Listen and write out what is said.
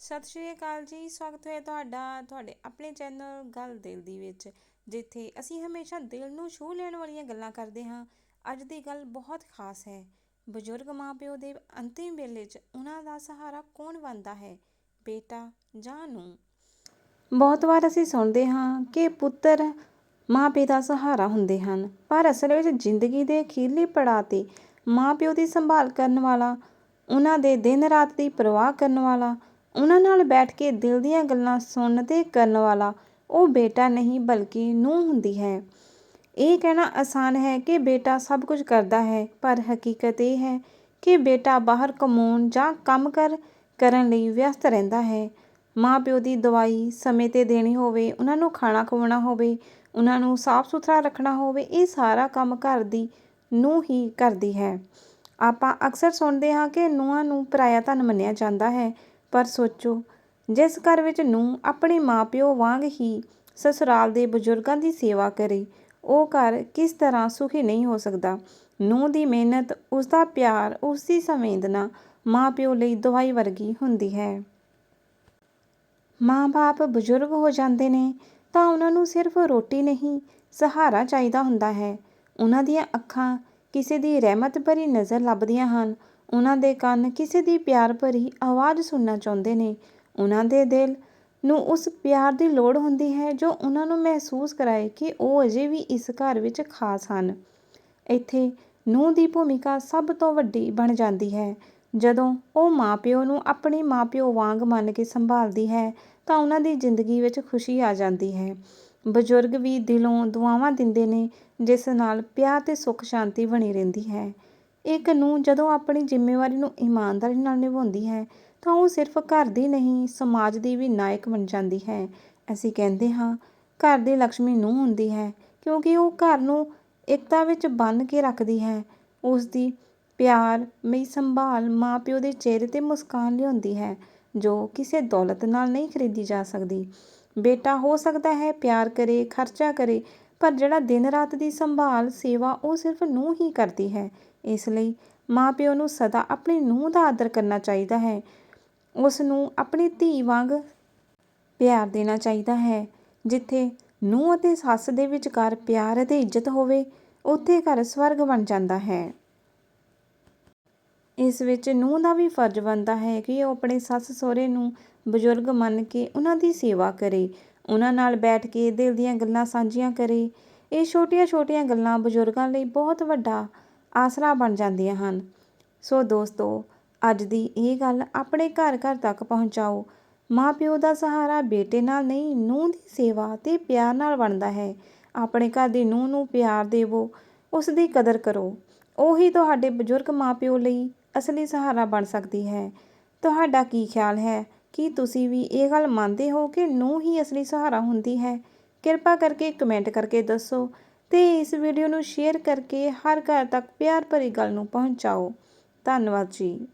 ਸਤਿ ਸ਼੍ਰੀ ਅਕਾਲ ਜੀ, ਸਵਾਗਤ ਹੈ ਤੁਹਾਡਾ, ਤੁਹਾਡੇ ਆਪਣੇ ਚੈਨਲ ਗੱਲ ਦਿਲ ਦੀ ਵਿੱਚ, ਜਿੱਥੇ ਅਸੀਂ ਹਮੇਸ਼ਾ ਦਿਲ ਨੂੰ ਛੂਹ ਲੈਣ ਵਾਲੀਆਂ ਗੱਲਾਂ ਕਰਦੇ ਹਾਂ। ਅੱਜ ਦੀ ਗੱਲ ਬਹੁਤ ਖਾਸ ਹੈ। ਬਜ਼ੁਰਗ ਮਾਪਿਓ ਦੇ ਅੰਤਿਮ ਵੇਲੇ 'ਚ ਉਹਨਾਂ ਦਾ ਸਹਾਰਾ ਕੌਣ ਬਣਦਾ ਹੈ? ਬੇਟਾ ਜਾਂ ਨੂੰ ਬਹੁਤ ਵਾਰ ਅਸੀਂ ਸੁਣਦੇ ਹਾਂ ਕਿ ਪੁੱਤਰ ਮਾਪੇ ਦਾ ਸਹਾਰਾ ਹੁੰਦੇ ਹਨ, ਪਰ ਅਸਲ ਵਿੱਚ ਜ਼ਿੰਦਗੀ ਦੇ ਅਖੀਰਲੇ ਪੜਾਅ 'ਤੇ ਮਾਪਿਓ ਦੀ ਸੰਭਾਲ ਕਰਨ ਵਾਲਾ, ਉਹਨਾਂ ਦੇ ਦਿਨ ਰਾਤ ਦੀ ਪਰਵਾਹ ਕਰਨ ਵਾਲਾ ਉਹਨਾਂ ਨਾਲ ਬੈਠ ਕੇ ਦਿਲ ਦੀਆਂ ਗੱਲਾਂ ਸੁਣਨ ਅਤੇ ਕਰਨ ਵਾਲਾ ਉਹ ਬੇਟਾ ਨਹੀਂ, ਬਲਕਿ ਨੂੰਹ ਹੁੰਦੀ ਹੈ। ਇਹ ਕਹਿਣਾ ਆਸਾਨ ਹੈ ਕਿ ਬੇਟਾ ਸਭ ਕੁਝ ਕਰਦਾ ਹੈ, ਪਰ ਹਕੀਕਤ ਇਹ ਹੈ ਕਿ ਬੇਟਾ ਬਾਹਰ ਕਮਾਉਣ ਜਾਂ ਕੰਮ ਕਰ, ਕਰਨ ਲਈ ਵਿਅਸਤ ਰਹਿੰਦਾ ਹੈ। ਮਾਂ ਪਿਓ ਦੀ ਦਵਾਈ ਸਮੇਂ ਤੇ ਦੇਣੀ ਹੋਵੇ, ਉਹਨਾਂ ਨੂੰ ਖਾਣਾ ਖਵਾਉਣਾ ਹੋਵੇ, ਉਹਨਾਂ ਨੂੰ ਸਾਫ਼ ਸੁਥਰਾ ਰੱਖਣਾ ਹੋਵੇ, ਇਹ ਸਾਰਾ ਕੰਮ ਘਰ ਦੀ ਨੂੰ ਹੀ ਕਰਦੀ ਹੈ। ਆਪਾਂ ਅਕਸਰ ਸੁਣਦੇ ਹਾਂ ਕਿ ਨੂੰਹਾਂ ਨੂੰ ਪਰਾਇਆ ਧਨ ਮੰਨਿਆ ਜਾਂਦਾ ਹੈ ਪਰ ਸੋਚੋ, ਜਿਸ ਘਰ ਵਿੱਚ ਨੂੰ ਆਪਣੇ ਮਾਪਿਓ ਵਾਂਗ ਹੀ ਸਸੁਰਾਲ ਦੇ ਬਜ਼ੁਰਗਾਂ ਦੀ ਸੇਵਾ ਕਰੇ, ਉਹ ਘਰ ਕਿਸ ਤਰ੍ਹਾਂ ਸੁਖੀ ਨਹੀਂ ਹੋ ਸਕਦਾ। ਨੂੰਹ ਦੀ ਮਿਹਨਤ, ਉਸ ਦਾ ਪਿਆਰ, ਉਸ ਦੀ ਸੰਵੇਦਨਾ ਮਾਪਿਓ ਲਈ ਦਵਾਈ ਵਰਗੀ ਹੁੰਦੀ ਹੈ। ਮਾਂ-ਬਾਪ ਬਜ਼ੁਰਗ ਹੋ ਜਾਂਦੇ ਨੇ, ਤਾਂ ਉਹਨਾਂ ਨੂੰ ਸਿਰਫ ਰੋਟੀ ਨਹੀਂ, ਸਹਾਰਾ ਚਾਹੀਦਾ ਹੁੰਦਾ ਹੈ। ਉਹਨਾਂ ਦੀਆਂ ਅੱਖਾਂ ਕਿਸੇ ਦੀ ਰਹਿਮਤ ਭਰੀ ਨਜ਼ਰ ਲੱਭਦੀਆਂ ਹਨ ਉਹਨਾਂ ਦੇ ਕੰਨ ਕਿਸੇ ਦੀ ਪਿਆਰ ਭਰੀ ਆਵਾਜ਼ ਸੁਣਨਾ ਚਾਹੁੰਦੇ ਨੇ। ਉਹਨਾਂ ਦੇ ਦਿਲ ਨੂੰ ਉਸ ਪਿਆਰ ਦੀ ਲੋੜ ਹੁੰਦੀ ਹੈ ਜੋ ਉਹਨਾਂ ਨੂੰ ਮਹਿਸੂਸ ਕਰਾਏ ਕਿ ਉਹ ਅਜੇ ਵੀ ਇਸ ਘਰ ਵਿੱਚ ਖਾਸ ਹਨ। ਇੱਥੇ ਨੂੰਹ ਦੀ ਭੂਮਿਕਾ ਸਭ ਤੋਂ ਵੱਡੀ ਬਣ ਜਾਂਦੀ ਹੈ। ਜਦੋਂ ਉਹ ਮਾਪਿਓ ਨੂੰ ਆਪਣੀ ਮਾਪਿਓ ਵਾਂਗ ਮੰਨ ਕੇ ਸੰਭਾਲਦੀ ਹੈ, ਤਾਂ ਉਹਨਾਂ ਦੀ ਜ਼ਿੰਦਗੀ ਵਿੱਚ ਖੁਸ਼ੀ ਆ ਜਾਂਦੀ ਹੈ। ਬਜ਼ੁਰਗ ਵੀ ਦਿਲੋਂ ਦੁਆਵਾਂ ਦਿੰਦੇ ਨੇ, ਜਿਸ ਨਾਲ ਪਿਆਰ ਤੇ ਸੁੱਖ ਸ਼ਾਂਤੀ ਬਣੀ ਰਹਿੰਦੀ ਹੈ। ਇੱਕ ਨੂੰ ਜਦੋਂ ਆਪਣੀ ਜ਼ਿੰਮੇਵਾਰੀ ਨੂੰ ਇਮਾਨਦਾਰੀ ਨਾਲ ਨਿਭਾਉਂਦੀ ਹੈ, ਤਾਂ ਉਹ ਸਿਰਫ ਘਰ ਦੀ ਨਹੀਂ, ਸਮਾਜ ਦੀ ਵੀ ਨਾਇਕ ਬਣ ਜਾਂਦੀ ਹੈ। ਅਸੀਂ ਕਹਿੰਦੇ ਹਾਂ, ਘਰ ਦੀ ਲక్ష్ਮੀ ਨੂੰ ਹੁੰਦੀ ਹੈ, ਕਿਉਂਕਿ ਉਹ ਘਰ ਨੂੰ ਇਕਤਾ ਵਿੱਚ ਬੰਨ ਕੇ ਰੱਖਦੀ ਹੈ। ਉਸ ਦੀ ਪਿਆਰ ਮਈ ਸੰਭਾਲ, ਮਾਪਿਓ ਦੇ ਚਿਹਰੇ ਤੇ ਮੁਸਕਾਨ ਲਿਆਉਂਦੀ ਹੈ, ਜੋ ਕਿਸੇ ਦੌਲਤ ਨਾਲ ਨਹੀਂ ਖਰੀਦੀ ਜਾ ਸਕਦੀ। ਬੇਟਾ ਹੋ ਸਕਦਾ ਹੈ, ਪਿਆਰ ਕਰੇ, ਖਰਚਾ ਕਰੇ ਪਰ ਜਿਹੜਾ ਦਿਨ ਰਾਤ ਦੀ ਸੰਭਾਲ, ਸੇਵਾ ਉਹ ਸਿਰਫ ਨੂੰਹ ਹੀ ਕਰਦੀ ਹੈ। ਇਸ ਲਈ ਮਾਪਿਓ ਨੂੰ ਸਦਾ ਆਪਣੀ ਨੂੰਹ ਦਾ ਆਦਰ ਕਰਨਾ ਚਾਹੀਦਾ ਹੈ। ਉਸ ਨੂੰ ਆਪਣੀ ਧੀ ਵਾਂਗ ਪਿਆਰ ਦੇਣਾ ਚਾਹੀਦਾ ਹੈ। ਜਿੱਥੇ ਨੂੰਹ ਅਤੇ ਸੱਸ ਦੇ ਵਿਚਕਾਰ ਪਿਆਰ ਅਤੇ ਇੱਜ਼ਤ ਹੋਵੇ, ਉੱਥੇ ਘਰ ਸਵਰਗ ਬਣ ਜਾਂਦਾ ਹੈ। ਇਸ ਵਿੱਚ ਨੂੰਹ ਦਾ ਵੀ ਫਰਜ਼ ਬਣਦਾ ਹੈ ਕਿ ਉਹ ਆਪਣੇ ਸੱਸ ਸਹੁਰੇ ਨੂੰ ਬਜ਼ੁਰਗ ਮੰਨ ਕੇ ਉਹਨਾਂ ਦੀ ਸੇਵਾ ਕਰੇ। ਉਹਨਾਂ ਨਾਲ ਬੈਠ ਕੇ ਦਿਲ ਦੀਆਂ ਗੱਲਾਂ ਸਾਂਝੀਆਂ ਕਰੇ। ਇਹ ਛੋਟੀਆਂ-ਛੋਟੀਆਂ ਗੱਲਾਂ ਬਜ਼ੁਰਗਾਂ ਲਈ ਬਹੁਤ ਵੱਡਾ ਆਸਰਾ ਬਣ ਜਾਂਦੀਆਂ ਹਨ। ਸੋ ਦੋਸਤੋ, ਅੱਜ ਦੀ ਇਹ ਗੱਲ ਆਪਣੇ ਘਰ-ਘਰ ਤੱਕ ਪਹੁੰਚਾਓ। ਮਾਂ-ਪਿਓ ਦਾ ਸਹਾਰਾ ਬੇਟੇ ਨਾਲ ਨਹੀਂ, ਨੂੰਹ ਦੀ ਸੇਵਾ ਤੇ ਪਿਆਰ ਨਾਲ ਬਣਦਾ ਹੈ। ਆਪਣੇ ਘਰ ਦੀ ਨੂੰਹ ਨੂੰ ਪਿਆਰ ਦੇਵੋ, ਉਸ ਦੀ ਕਦਰ ਕਰੋ। ਉਹੀ ਤੁਹਾਡੇ ਬਜ਼ੁਰਗ ਮਾਂ-ਪਿਓ ਲਈ ਅਸਲੀ ਸਹਾਰਾ ਬਣ ਸਕਦੀ ਹੈ। ਤੁਹਾਡਾ ਕੀ ਖਿਆਲ ਹੈ? ਕੀ ਤੁਸੀਂ ਵੀ ਇਹ ਗੱਲ ਮੰਨਦੇ ਹੋ ਕਿ ਨੂੰਹ ਹੀ ਅਸਲੀ ਸਹਾਰਾ ਹੁੰਦੀ ਹੈ? ਕਿਰਪਾ ਕਰਕੇ ਕਮੈਂਟ ਕਰਕੇ ਦੱਸੋ ਤੇ ਇਸ ਵੀਡੀਓ ਨੂੰ ਸ਼ੇਅਰ ਕਰਕੇ ਹਰ ਘਰ ਤੱਕ ਪਿਆਰ ਭਰੀ ਗੱਲ ਨੂੰ ਪਹੁੰਚਾਓ। ਧੰਨਵਾਦ ਜੀ।